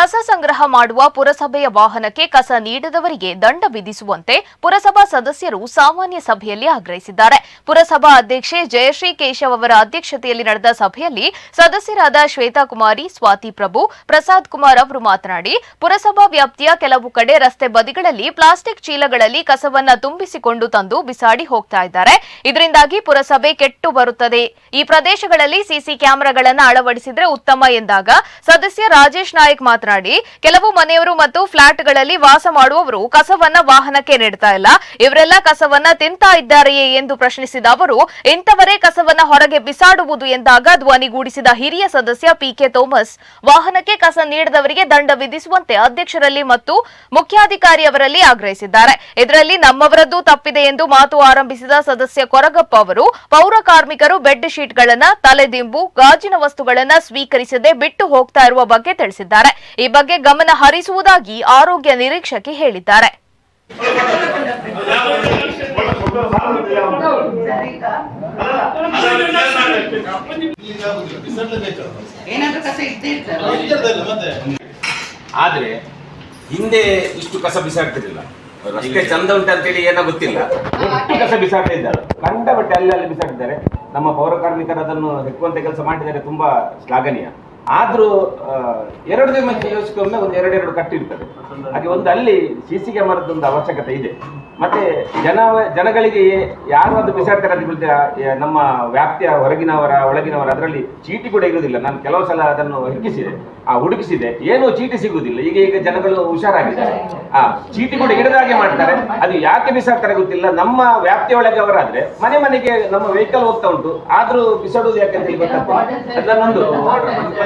ಕಸ ಸಂಗ್ರಹ ಮಾಡುವ ಪುರಸಭೆಯ ವಾಹನಕ್ಕೆ ಕಸ ನೀಡದವರಿಗೆ ದಂಡ ವಿಧಿಸುವಂತೆ ಪುರಸಭಾ ಸದಸ್ಯರು ಸಾಮಾನ್ಯ ಸಭೆಯಲ್ಲಿ ಆಗ್ರಹಿಸಿದ್ದಾರೆ. ಪುರಸಭಾ ಅಧ್ಯಕ್ಷೆ ಜಯಶ್ರೀ ಕೇಶವ್ ಅವರ ಅಧ್ಯಕ್ಷತೆಯಲ್ಲಿ ನಡೆದ ಸಭೆಯಲ್ಲಿ ಸದಸ್ಯರಾದ ಶ್ವೇತಾ ಕುಮಾರಿ ಸ್ವಾತಿ ಪ್ರಭು, ಪ್ರಸಾದ್ ಕುಮಾರ್ ಅವರು ಮಾತನಾಡಿ, ಪುರಸಭಾ ವ್ಯಾಪ್ತಿಯ ಕೆಲವು ಕಡೆ ರಸ್ತೆ ಬದಿಗಳಲ್ಲಿ ಪ್ಲಾಸ್ಟಿಕ್ ಚೀಲಗಳಲ್ಲಿ ಕಸವನ್ನ ತುಂಬಿಸಿಕೊಂಡು ತಂದು ಬಿಸಾಡಿ ಹೋಗ್ತಾ ಇದ್ದಾರೆ. ಇದರಿಂದಾಗಿ ಪುರಸಭೆ ಕೆಟ್ಟು ಬರುತ್ತದೆ. ಈ ಪ್ರದೇಶಗಳಲ್ಲಿ ಸಿಸಿ ಕ್ಯಾಮೆರಾಗಳನ್ನು ಅಳವಡಿಸಿದ್ರೆ ಉತ್ತಮ ಎಂದಾಗ ಸದಸ್ಯ ರಾಜೇಶ್ ನಾಯಕ್ ಮಾತನಾಡಿ ಕೆಲವು ಮನೆಯವರು ಮತ್ತು ಫ್ಲಾಟ್ಗಳಲ್ಲಿ ವಾಸ ಮಾಡುವವರು ಕಸವನ್ನ ವಾಹನಕ್ಕೆ ನೀಡ್ತಾ ಇಲ್ಲ. ಇವರೆಲ್ಲ ಕಸವನ್ನ ತಿಂತಾ ಇದ್ದಾರೆಯೇ ಎಂದು ಪ್ರಶ್ನಿಸಿದ ಅವರು, ಇಂಥವರೇ ಕಸವನ್ನ ಹೊರಗೆ ಬಿಸಾಡುವುದು ಎಂದಾಗ ಧ್ವನಿಗೂಡಿಸಿದ ಹಿರಿಯ ಸದಸ್ಯ ಪಿಕೆ ಥೋಮಸ್, ವಾಹನಕ್ಕೆ ಕಸ ನೀಡದವರಿಗೆ ದಂಡ ವಿಧಿಸುವಂತೆ ಅಧ್ಯಕ್ಷರಲ್ಲಿ ಮತ್ತು ಮುಖ್ಯಾಧಿಕಾರಿ ಅವರಲ್ಲಿ ಆಗ್ರಹಿಸಿದ್ದಾರೆ. ಇದರಲ್ಲಿ ನಮ್ಮವರದ್ದು ತಪ್ಪಿದೆ ಎಂದು ಮಾತು ಆರಂಭಿಸಿದ ಸದಸ್ಯ ಕೊರಗಪ್ಪ ಅವರು, ಪೌರ ಕಾರ್ಮಿಕರು ಬೆಡ್ ಶೀಟ್ಗಳನ್ನ, ತಲೆದಿಂಬು, ಗಾಜಿನ ವಸ್ತುಗಳನ್ನ ಸ್ವೀಕರಿಸದೆ ಬಿಟ್ಟು ಹೋಗ್ತಾ ಇರುವ ಬಗ್ಗೆ ತಿಳಿಸಿದ್ದಾರೆ. ಈ ಬಗ್ಗೆ ಗಮನ ಹರಿಸುವುದಾಗಿ ಆರೋಗ್ಯ ನಿರೀಕ್ಷಕಿ ಹೇಳಿದ್ದಾರೆ. ಆದ್ರೆ ಹಿಂದೆ ಇಷ್ಟು ಕಸ ಬಿಸಾಡ್ತಿರ್ಲಿಲ್ಲ. ಅಷ್ಟೇ ಚಂದ ಉಂಟು ಅಂತೇಳಿ ಏನೋ ಗೊತ್ತಿಲ್ಲ. ಎಷ್ಟು ಕಸ ಬಿಸಾಡ್ತಾ ಇದ್ದಾರೆ. ಕಂಡ ಬಟ್ಟೆ ಅಲ್ಲಿ ಅಲ್ಲಿ ಬಿಸಾಡಿದ್ದಾರೆ ನಮ್ಮ ಪೌರ ಕಾರ್ಮಿಕರು ಅದನ್ನು ಹೆಕ್ಕುವಂತ ಕೆಲಸ ಮಾಡಿದ್ದಾರೆ ತುಂಬಾ ಶ್ಲಾಘನೀಯ. ಆದ್ರೂ ಎರಡು ಎರಡು ದಿವಸಕ್ಕೊಮ್ಮೆ ಒಂದು ಎರಡೆರಡು ಕಟ್ಟಿರ್ತದೆ ಹಾಗೆ ಒಂದು ಅಲ್ಲಿ ಸಿ ಸಿ ಅವಶ್ಯಕತೆ ಇದೆ. ಮತ್ತೆ ಜನ, ಜನಗಳಿಗೆ ಯಾರು ಅದು ಬಿಸಾಡ್ತಾರೆ ಅದ್ರ ನಮ್ಮ ವ್ಯಾಪ್ತಿಯ ಹೊರಗಿನವರ, ಒಳಗಿನವರ ಅದರಲ್ಲಿ ಚೀಟಿ ಕೂಡ ಇರುವುದಿಲ್ಲ. ನಾನು ಕೆಲವು ಸಲ ಅದನ್ನು ಹುಡುಕಿಸಿದೆ. ಆ, ಹುಡುಕಿಸಿದೆ. ಏನು ಚೀಟಿ ಸಿಗುವುದಿಲ್ಲ. ಈಗ ಈಗ ಜನಗಳು ಹುಷಾರಾಗಿದ್ದಾರೆ. ಆ, ಚೀಟಿ ಕೂಡ ಹಾಗೆ ಮಾಡ್ತಾರೆ. ಅದು ಯಾಕೆ ಬಿಸಾಡ್ತಾರೆ ಗೊತ್ತಿಲ್ಲ. ನಮ್ಮ ವ್ಯಾಪ್ತಿಯ ಒಳಗೆ ಅವರಾದ್ರೆ ಮನೆ ಮನೆಗೆ ನಮ್ಮ ವೆಹಿಕಲ್ ಹೋಗ್ತಾ ಉಂಟು. ಆದ್ರೂ ಬಿಸಾಡುವುದು ಯಾಕೆ ಹೇಳಿ ಗೊತ್ತಾಗ್ತದೆ ಅದನ್ನೊಂದು